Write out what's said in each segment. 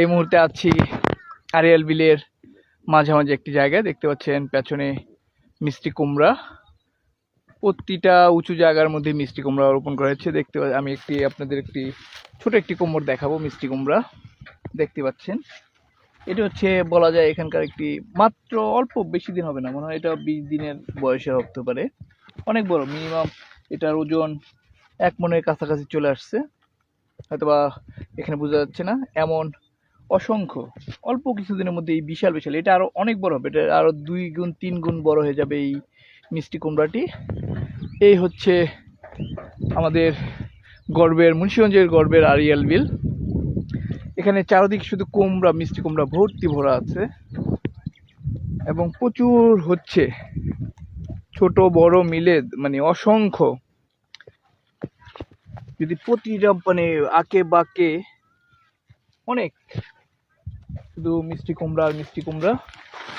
এই মুহূর্তে আছি আরিয়াল বিলের মাঝামাঝি একটি জায়গায়। দেখতে পাচ্ছেন পেছনে মিষ্টি কুমড়া। প্রতিটা উঁচু জায়গার মধ্যে মিষ্টি কুমড়া রোপণ করা হয়েছে দেখতে আমি একটি আপনাদের একটি ছোট একটি কুমড় দেখাবো, মিষ্টি কুমড়া। দেখতে পাচ্ছেন। এটা হচ্ছে বলা যায় এখানকার একটি মাত্র অল্প বেশি দিন হবে না, মনে হয় এটা বিশ দিনের বয়সে হতে পারে। অনেক বড়, মিনিমাম এটার ওজন এক মনের কাছাকাছি চলে আসছে। হয়তোবা এখানে বোঝা যাচ্ছে না। এমন অসংখ্য। অল্প কিছুদিনের মধ্যে এই বিশাল বিশাল, এটা আরও অনেক বড় হবে, এটা আরও দুই গুণ, তিন গুণ বড় হয়ে যাবে এই মিষ্টি কুমড়াটি। এই হচ্ছে আমাদের গর্বের, মুন্সিগঞ্জের গর্বের আরিয়াল বিল। এখানে চারদিক শুধু কুমড়া, মিষ্টি কুমড়া ভর্তি ভরা আছে। এবং প্রচুর হচ্ছে ছোট, বড়, মিলে মানে অসংখ্য। যদি প্রতিটা মানে আঁকে বাঁকে অনেক শুধু মিষ্টি কুমড়া আর মিষ্টি কুমড়া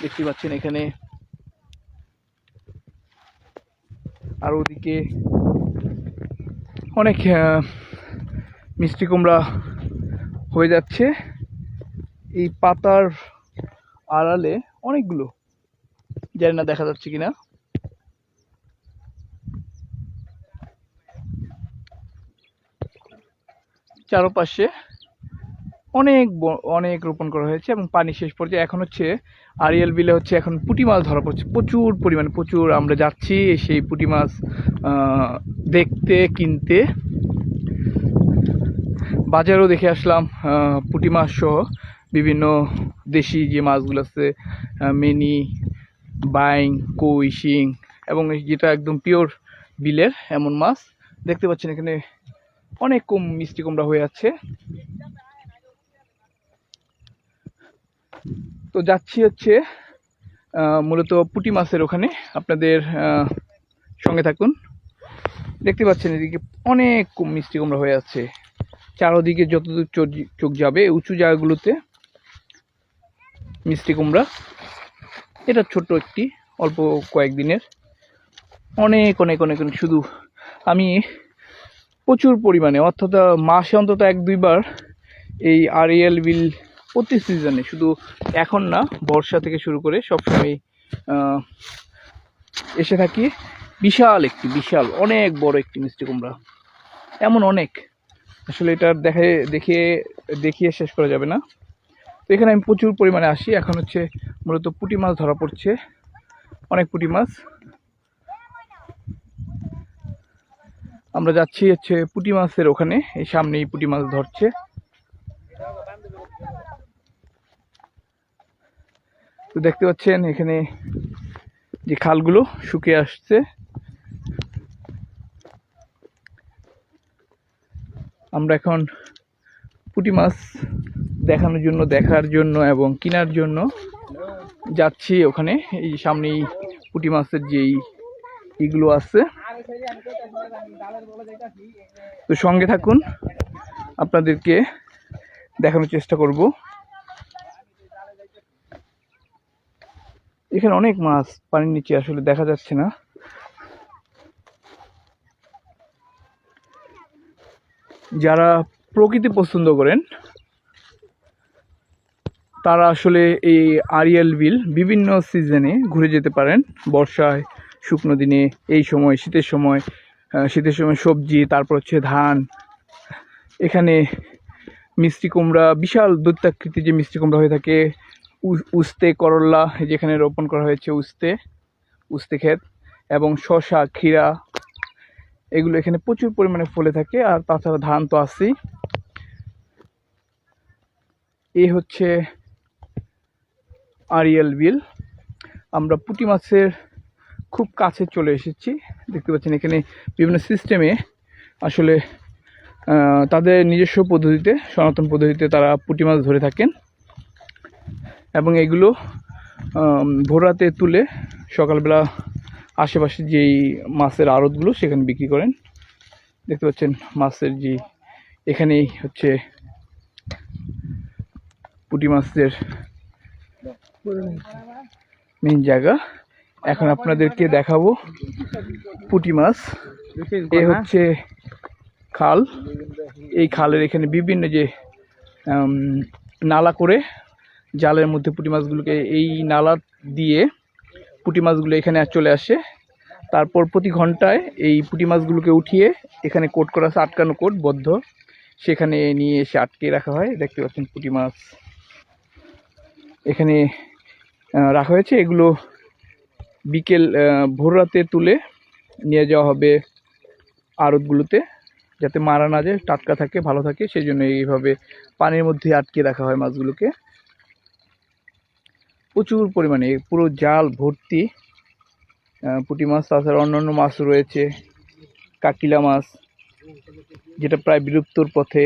দেখতে পাচ্ছেন এখানে। আর ওদিকে অনেক মিষ্টি কুমড়া হয়ে যাচ্ছে। এই পাতার আড়ালে অনেকগুলো, জানি না দেখা যাচ্ছে কিনা। চারপাশে অনেক অনেক রোপণ করা হয়েছে এবং পানি শেষ পর্যায়ে এখন হচ্ছে আরিয়াল বিলে হচ্ছে এখন পুঁটি মাছ ধরা পড়ছে। প্রচুর পরিমাণে, প্রচুর আমরা যাচ্ছি সেই পুঁটি মাছ দেখতে, কিনতে। বাজারেও দেখে আসলাম পুঁটি মাছ সহ বিভিন্ন দেশি যে মাছগুলো আছে মিনি, বাইং, কই, শিং এবং যেটা একদম পিওর বিলের এমন মাছ, দেখতে পাচ্ছেন এখানে অনেক কম মিষ্টি কুমড়া হয়ে আছে। তো যাচ্ছি হচ্ছে মূলত পুটি মাছের ওখানে। আপনাদের সঙ্গে থাকুন। দেখতে পাচ্ছেন এদিকে অনেক মিষ্টি কুমড়া হয়ে আছে। চারোদিকে যতদূর চোখ যাবে, উঁচু জায়গাগুলোতে মিষ্টি কুমড়া। এটা ছোট্ট একটি, অল্প কয়েকদিনের। অনেক অনেক অনেক অনেক। শুধু আমি প্রচুর পরিমাণে, অর্থাৎ মাসে অন্তত এক, দুইবার এই আরিয়াল বিল প্রতি সিজনে শুধু এখন না, বর্ষা থেকে শুরু করে সবসময় এসে থাকি। বিশাল একটি, বিশাল, অনেক বড় একটি মিষ্টি কুমড়া। এমন অনেক। আসলে এটা দেখে দেখিয়ে দেখিয়ে শেষ করা যাবে না। তো এখানে আমি প্রচুর পরিমাণে আসি। এখন হচ্ছে মূলত পুঁটি মাছ ধরা পড়ছে। অনেক পুঁটি মাছ। আমরা যাচ্ছি হচ্ছে পুঁটি মাছের ওখানে। এই সামনেই পুঁটি মাছ ধরছে। তো দেখতে পাচ্ছেন এখানে যে খালগুলো শুকিয়ে আসছে। আমরা এখন পুঁটি মাছ দেখানোর জন্য, দেখার জন্য এবং কেনার জন্য যাচ্ছি ওখানে। এই সামনেই পুঁটি মাছের যেই ইগুলো আছে। তো সঙ্গে থাকুন, আপনাদেরকে দেখানোর চেষ্টা করব। এখানে অনেক মাছ, পানির নিচে আসলে দেখা যাচ্ছে না। যারা প্রকৃতি পছন্দ করেন, তারা আসলে এই আরিয়াল বিল বিভিন্ন সিজনে ঘুরে যেতে পারেন। বর্ষায়, শুকনো দিনে, এই সময়, শীতের সময় শীতের সময় সবজি, তারপর হচ্ছে ধান। এখানে মিষ্টি কুমড়া, বিশাল দৈত্যাকৃতি যে মিষ্টি কুমড়া হয়ে থাকে উস্তে করল্লা যেখানে রোপণ করা হয়েছে উস্তে উস্তে ক্ষেত, এবং শশা ক্ষীরা, এগুলো এখানে প্রচুর পরিমাণে ফলে থাকে, আর তাছাড়া ধান তো আছেই। এই হচ্ছে আরিয়াল বিল। আমরা পুঁটি মাছের খুব কাছে চলে এসেছি। দেখতে পাচ্ছেন এখানে বিভিন্ন সিস্টেমে আসলে তাদের নিজস্ব পদ্ধতিতে, সনাতন পদ্ধতিতে তারা পুঁটি মাছ ধরে থাকেন। এবং এগুলো ভোরাতে তুলে সকালবেলা আশেপাশে যেই মাছের আড়তগুলো সেখানে বিক্রি করেন। দেখতে পাচ্ছেন মাছের যে এখানেই হচ্ছে পুটি মাছের মেন জায়গা। এখন আপনাদেরকে দেখাবো পুটি মাছ। এ হচ্ছে খাল। এই খালের এখানে বিভিন্ন যে নালা করে জালের মধ্যে পুঁটি মাছগুলোকে এই নালা দিয়ে পুঁটি মাছগুলো এখানে চলে আসে। তারপর প্রতি ঘন্টায় এই পুঁটি মাছগুলোকে উঠিয়ে এখানে কোট করা আছে, আটকানো কোট, বদ্ধ। সেখানে নিয়ে এসে আটকে রাখা হয়। দেখতে পাচ্ছেন পুঁটি মাছ এখানে রাখা হয়েছে। এগুলো বিকেল ভোর রাতে তুলে নিয়ে যাওয়া হবে আড়তগুলোতে যাতে মারা না যায়, টাটকা থাকে, ভালো থাকে। সেই জন্য এইভাবে পানির মধ্যে আটকে রাখা হয় মাছগুলোকে। প্রচুর পরিমাণে পুরো জাল ভর্তি পুঁটি মাছ, তাছাড়া অন্যান্য মাছ রয়েছে, কাকিলা মাছ, যেটা প্রায় বিলুপ্তর পথে,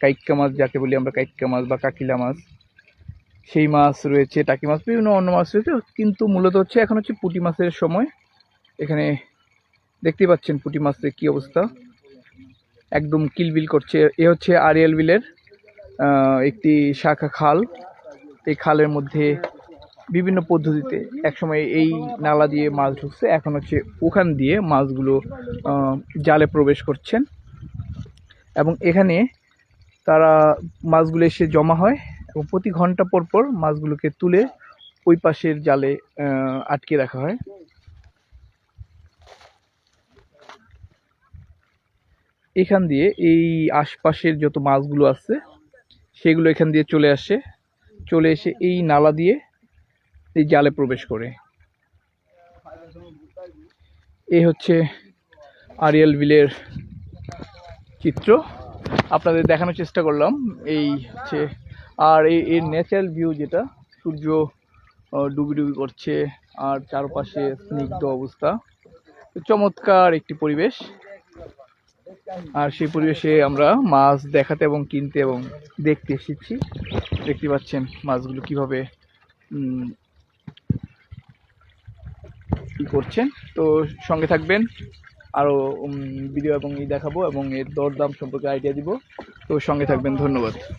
কাইক্কা মাছ যাকে বলি আমরা, কাইক্কা মাছ বা কাকিলা মাছ, সেই মাছ রয়েছে, টাকি মাছ, বিভিন্ন অন্য মাছ রয়েছে, কিন্তু মূলত হচ্ছে এখন হচ্ছে পুঁটি মাছের সময়। এখানে দেখতে পাচ্ছেন পুঁটি মাছের কি অবস্থা। একদম কিলবিল করছে, এ হচ্ছে আরিয়াল বিলের একটি শাখা খাল। এই খালের মধ্যে বিভিন্ন পদ্ধতিতে একসময় এই নালা দিয়ে মাছ ঢুকছে। এখন হচ্ছে ওখান দিয়ে মাছগুলো জালে প্রবেশ করছেন। এবং এখানে তারা মাছগুলো এসে জমা হয় এবং প্রতি ঘণ্টা পর পর মাছগুলোকে তুলে ওই পাশের জালে আটকে রাখা হয়। এখান দিয়ে এই আশপাশের যত মাছগুলো আছে, সেগুলো এখান দিয়ে চলে আসে। চলে এসে এই নালা দিয়ে এই জালে প্রবেশ করে। এই হচ্ছে আরিয়াল বিলের চিত্র। আপনাদের দেখানোর চেষ্টা করলাম। এই হচ্ছে, আর এই এর ন্যাচারাল ভিউ যেটা, সূর্য ডুবি ডুবি করছে, আর চারপাশে স্নিগ্ধ অবস্থা। চমৎকার একটি পরিবেশ। আর সেই পরিবেশে আমরা মাছ দেখাতে এবং কিনতে এবং দেখতে এসেছি। দেখতে পাচ্ছেন মাছগুলো কীভাবে কি করছেন? তো সঙ্গে থাকবেন আরও ভিডিও এবং ই দেখাবো এবং এর দরদাম সম্পর্কে আইডিয়া দিব। তো সঙ্গে থাকবেন, ধন্যবাদ।